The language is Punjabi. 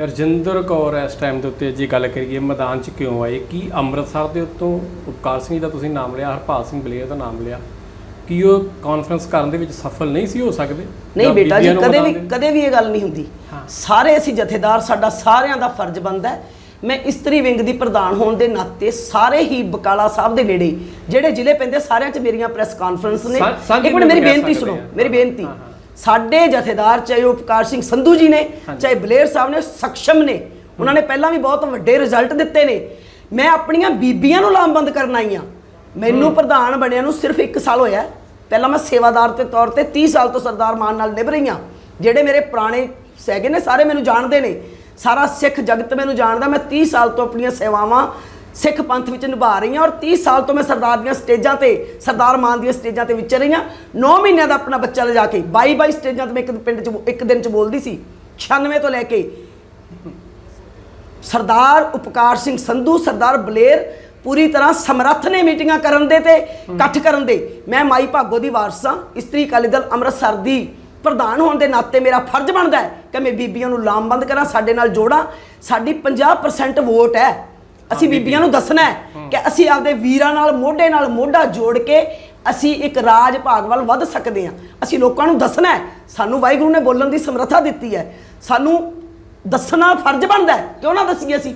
ਰਜਿੰਦਰ ਕੌਰ ਇਸ ਟਾਈਮ ਦੇ ਉੱਤੇ ਜੇ ਗੱਲ ਕਰੀਏ ਮੈਦਾਨ 'ਚ ਕਿਉਂ ਆਏ? ਕੀ ਅੰਮ੍ਰਿਤਸਰ ਦੇ ਉੱਤੋਂ ਉਪਕਾਰ ਸਿੰਘ ਦਾ ਤੁਸੀਂ ਨਾਮ ਲਿਆ ਹਰਪਾਲ ਸਿੰਘ ਬਲੇਰ ਦਾ ਨਾਮ ਲਿਆ? ਕੀ ਉਹ ਕਾਨਫਰੰਸ ਕਰਨ ਦੇ ਵਿੱਚ ਸਫਲ ਨਹੀਂ ਸੀ ਹੋ ਸਕਦੇ? ਨਹੀਂ ਬੇਟਾ ਜੀ ਕਦੇ ਵੀ ਕਦੇ ਵੀ ਇਹ ਗੱਲ ਨਹੀਂ ਹੁੰਦੀ। ਸਾਰੇ ਅਸੀਂ ਜਥੇਦਾਰ ਸਾਡਾ ਸਾਰਿਆਂ ਦਾ ਫਰਜ਼ ਬਣਦਾ ਹੈ। ਮੈਂ ਇਸਤਰੀ ਵਿੰਗ ਦੀ ਪ੍ਰਧਾਨ ਹੋਣ ਦੇ ਨਾਤੇ ਸਾਰੇ ਹੀ ਬਕਾਲਾ ਸਾਹਿਬ ਦੇ ਨੇੜੇ ਜਿਹੜੇ ਜ਼ਿਲ੍ਹੇ ਪੈਂਦੇ ਸਾਰਿਆਂ 'ਚ ਮੇਰੀਆਂ ਪ੍ਰੈਸ ਕਾਨਫਰੰਸ ਨੇ। ਇੱਕ ਮਿੰਟ ਮੇਰੀ ਬੇਨਤੀ ਸੁਣੋ। ਮੇਰੀ ਬੇਨਤੀ। ਸਾਡੇ ਜਥੇਦਾਰ ਚਾਹੇ ਉਹ ਉਪਕਾਰ ਸਿੰਘ ਸੰਧੂ ਜੀ ਨੇ ਚਾਹੇ ਬਲੇਰ ਸਾਹਿਬ ਨੇ ਸક્ષਮ ਨੇ ਉਹਨਾਂ ਨੇ ਪਹਿਲਾਂ ਵੀ ਬਹੁਤ ਵੱਡੇ ਰਿਜ਼ਲਟ ਦਿੱਤੇ ਨੇ। ਮੈਂ ਆਪਣੀਆਂ ਬੀਬੀਆਂ ਨੂੰ ਲਾਮਬੰਦ ਕਰਨ ਆਈ ਆ ਮੈਨੂੰ ਪ੍ਰਧਾਨ ਬਣਿਆ ਨੂੰ ਸਿਰਫ 1 ਸਾਲ ਹੋਇਆ। ਪਹਿਲਾਂ ਮੈਂ ਸੇਵਾਦਾਰ ਦੇ ਤੌਰ ਤੇ 30 ਸਾਲ ਤੋਂ ਸਰਦਾਰ ਮਾਨ ਨਾਲ ਨਿਭ ਰਹੀ ਹਾਂ। ਜਿਹੜੇ ਮੇਰੇ ਪੁਰਾਣੇ ਸੈਗੇ ਨੇ ਸਾਰੇ ਮੈਨੂੰ ਜਾਣਦੇ ਨੇ। ਸਾਰਾ ਸਿੱਖ ਜਗਤ ਮੈਨੂੰ ਜਾਣਦਾ। ਮੈਂ 30 ਸਾਲ ਤੋਂ ਆਪਣੀਆਂ ਸੇਵਾਵਾਂ ਸਿੱਖ ਪੰਥ ਵਿੱਚ ਨਿਭਾ ਰਹੀ ਹਾਂ ਔਰ 30 ਸਾਲ ਤੋਂ ਮੈਂ ਸਰਦਾਰ ਦੀਆਂ ਸਟੇਜਾਂ ਤੇ, ਸਰਦਾਰ ਮਾਨ ਦੀਆਂ ਸਟੇਜਾਂ ਤੇ ਵਿਚਰ ਰਹੀ ਹਾਂ 9 ਮਹੀਨਿਆਂ ਦਾ ਆਪਣਾ ਬੱਚਾ ਲਿਜਾ ਕੇ 22 22 ਸਟੇਜਾਂ ਤੇ ਮੈਂ ਇੱਕ ਪਿੰਡ 'ਚ ਇੱਕ ਦਿਨ 'ਚ ਬੋਲਦੀ ਸੀ 96 ਤੋਂ ਲੈ ਕੇ। ਸਰਦਾਰ ਉਪਕਾਰ ਸਿੰਘ ਸੰਧੂ, ਸਰਦਾਰ ਬਲੇਰ, ਪੂਰੀ ਤਰ੍ਹਾਂ ਸਮਰੱਥ ਨੇ ਮੀਟਿੰਗਾਂ ਕਰਨ ਦੇ ਤੇ, ਇਕੱਠ ਕਰਨ ਦੇ। ਮੈਂ ਮਾਈ ਭਾਗੋ ਦੀ ਵਾਰਸ ਹਾਂ। ਇਸਤਰੀ ਅਕਾਲੀ ਦਲ ਅੰਮ੍ਰਿਤਸਰ ਦੀ ਪ੍ਰਧਾਨ ਹੋਣ ਦੇ ਨਾਤੇ ਮੇਰਾ ਫਰਜ਼ ਬਣਦਾ ਹੈ ਕਿ ਮੈਂ ਬੀਬੀਆਂ ਨੂੰ ਲਾਮਬੰਦ ਕਰਾਂ, ਸਾਡੇ ਨਾਲ ਜੋੜਾਂ। ਸਾਡੀ 50% ਵੋਟ ਹੈ। ਅਸੀਂ ਬੀਬੀਆਂ ਨੂੰ ਦੱਸਣਾ ਹੈ ਕਿ ਅਸੀਂ ਆਪਦੇ ਵੀਰਾਂ ਨਾਲ ਮੋਢੇ ਨਾਲ ਮੋਢਾ ਜੋੜ ਕੇ ਅਸੀਂ ਇੱਕ ਰਾਜ ਭਾਗ ਵੱਲ ਵੱਧ ਸਕਦੇ ਹਾਂ। ਅਸੀਂ ਲੋਕਾਂ ਨੂੰ ਦੱਸਣਾ ਹੈ ਸਾਨੂੰ ਵਾਹਿਗੁਰੂ ਨੇ ਬੋਲਣ ਦੀ ਸਮਰੱਥਾ ਦਿੱਤੀ ਹੈ। ਸਾਨੂੰ ਦੱਸਣਾ ਫਰਜ਼ ਬਣਦਾ ਹੈ ਕਿਉਂ ਨਾ ਦੱਸੀਏ ਅਸੀਂ।